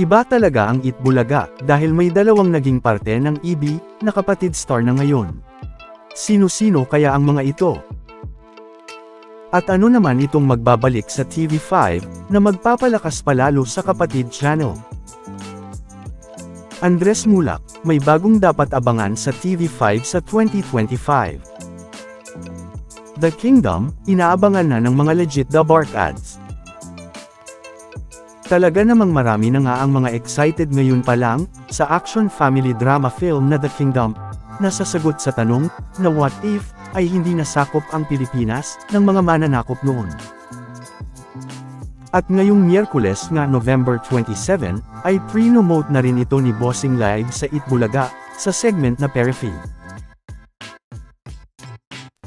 Iba talaga ang Itbulaga dahil may dalawang naging parte ng EB na kapatid star na ngayon. Sino-sino kaya ang mga ito? At ano naman itong magbabalik sa TV5 na magpapalakas palalo sa kapatid channel? Andres Mulak, may bagong dapat abangan sa TV5 sa 2025. The Kingdom, inaabangan na ng mga legit The Bark ads. Talaga namang marami na nga ang mga excited ngayon pa lang, sa action family drama film na The Kingdom, na sasagot sa tanong, na what if, ay hindi nasakop ang Pilipinas, ng mga mananakop noon. At ngayong Miyerkules nga November 27, ay pre-nomote na rin ito ni Bossing Live sa Itbulaga, sa segment na Periphery.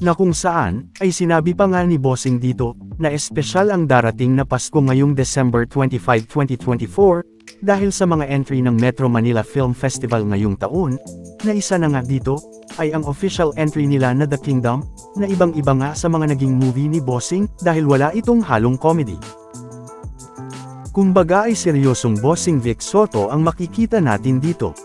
Na kung saan, ay sinabi pa nga ni Bossing dito, na espesyal ang darating na Pasko ngayong December 25, 2024, dahil sa mga entry ng Metro Manila Film Festival ngayong taon, na isa na nga dito, ay ang official entry nila na The Kingdom, na ibang-iba nga sa mga naging movie ni Bossing, dahil wala itong halong comedy. Kumbaga ay seryosong Bossing Vic Soto ang makikita natin dito.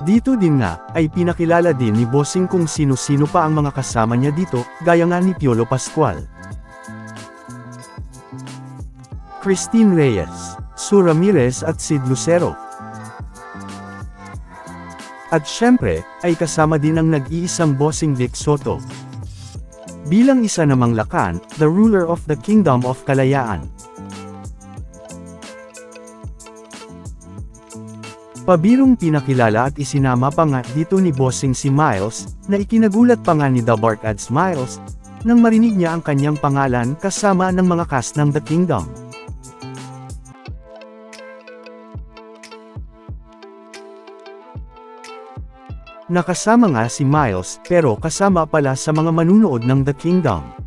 Dito din nga, ay pinakilala din ni Bossing kung sino-sino pa ang mga kasama niya dito, gaya nga ni Piolo Pascual. Christine Reyes, Sue Ramirez at Sid Lucero. At syempre, ay kasama din ang nag-iisang Bossing Vic Soto. Bilang isa namang lakan, the ruler of the Kingdom of Kalayaan. Pabirong pinakilala at isinama pa nga dito ni Bossing si Miles, na ikinagulat pa nga ni The Bark Ads Miles, nang marinig niya ang kanyang pangalan kasama ng mga cast ng The Kingdom. Nakasama nga si Miles, pero kasama pala sa mga manunood ng The Kingdom.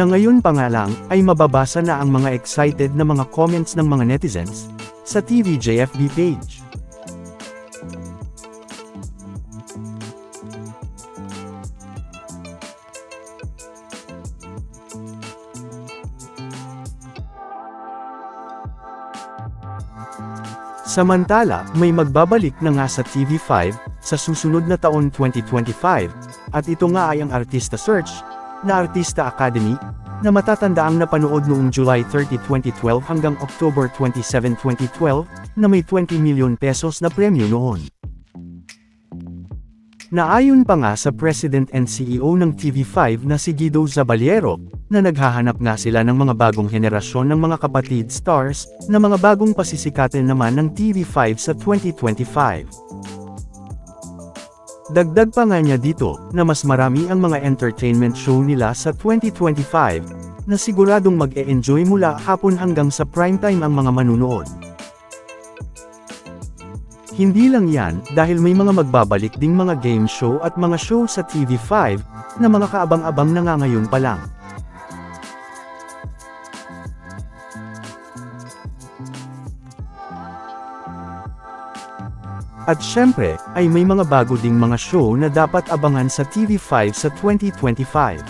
Na ngayon pa nga lang, ay mababasa na ang mga excited na mga comments ng mga netizens, sa TVJFB page. Samantala, may magbabalik na nga sa TV5, sa susunod na taon 2025, at ito nga ay ang Artista Search, na Artista Academy, na matatandaang napanood noong July 30, 2012 hanggang October 27, 2012, na may 20 milyon pesos na premyo noon. Naayon pa nga sa President and CEO ng TV5 na si Guido Zabaliero, na naghahanap nga sila ng mga bagong henerasyon ng mga kapatid stars, na mga bagong pasisikatan naman ng TV5 sa 2025. Dagdag pa nga niya dito, na mas marami ang mga entertainment show nila sa 2025, na siguradong mag-e-enjoy mula hapon hanggang sa primetime ang mga manunood. Hindi lang yan, dahil may mga magbabalik ding mga game show at mga show sa TV5, na mga kaabang-abang na nga ngayon pa lang. At syempre, ay may mga bago ding mga show na dapat abangan sa TV5 sa 2025.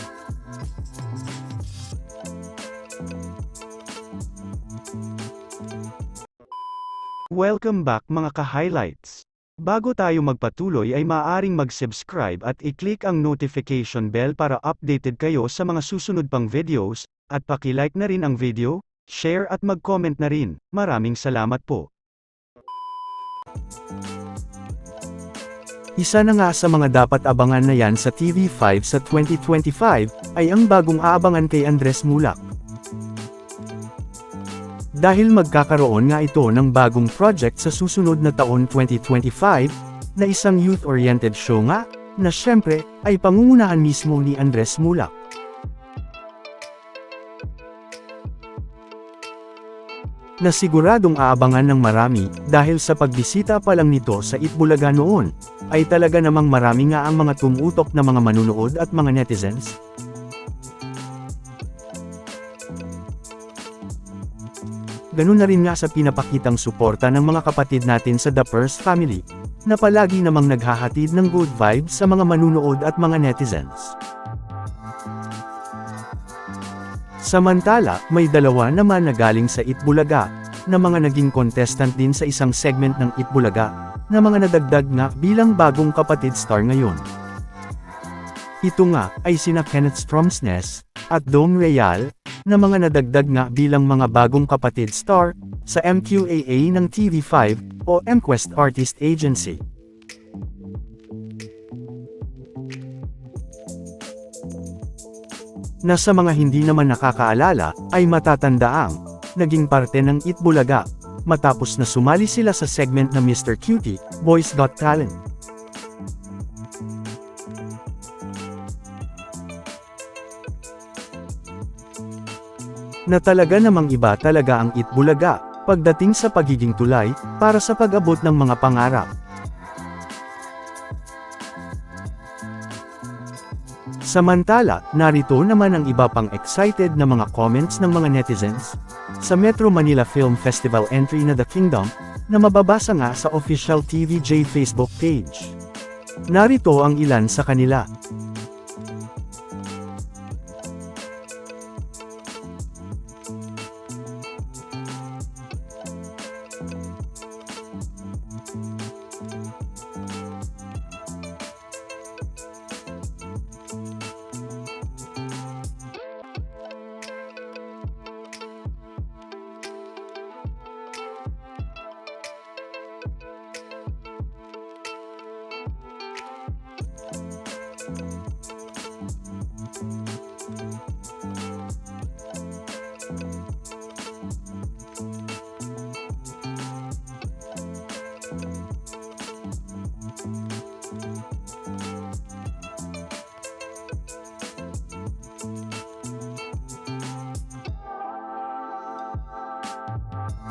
Welcome back mga ka-highlights. Bago tayo magpatuloy ay maaaring mag-subscribe at i-click ang notification bell para updated kayo sa mga susunod pang videos, at paki-like na rin ang video, share at mag-comment na rin. Maraming salamat po. Isa na nga sa mga dapat abangan na yan sa TV5 sa 2025, ay ang bagong aabangan kay Andres Mulak. Dahil magkakaroon nga ito ng bagong project sa susunod na taon 2025, na isang youth-oriented show nga, na syempre, ay pangungunahan mismo ni Andres Mulak. Na siguradong aabangan ng marami, dahil sa pagbisita pa lang nito sa Itbulaga noon, ay talaga namang marami nga ang mga tumutok na mga manunood at mga netizens. Ganun na rin nga sa pinapakitang suporta ng mga kapatid natin sa The Purse Family. na palagi namang naghahatid ng good vibes sa mga manunood at mga netizens. Samantala, may dalawa naman na galing sa Itbulaga, na mga naging contestant din sa isang segment ng Itbulaga, na mga nadagdag nga bilang bagong kapatid star ngayon. Ito nga ay sina Kenneth Stromsness at Dome Real, na mga nadagdag nga bilang mga bagong kapatid star sa MQAA ng TV5 o MQuest Artist Agency. Na sa mga hindi naman nakakaalala, ay matatandaang, naging parte ng Itbulaga, matapos na sumali sila sa segment na Mr. Cutie, Boys Got Talent. Na talaga namang iba talaga ang Itbulaga, pagdating sa pagiging tulay, para sa pag-abot ng mga pangarap. Samantala, narito naman ang iba pang excited na mga comments ng mga netizens. Sa Metro Manila Film Festival entry na The Kingdom, na mababasa nga sa official TVJ Facebook page. Narito ang ilan sa kanila.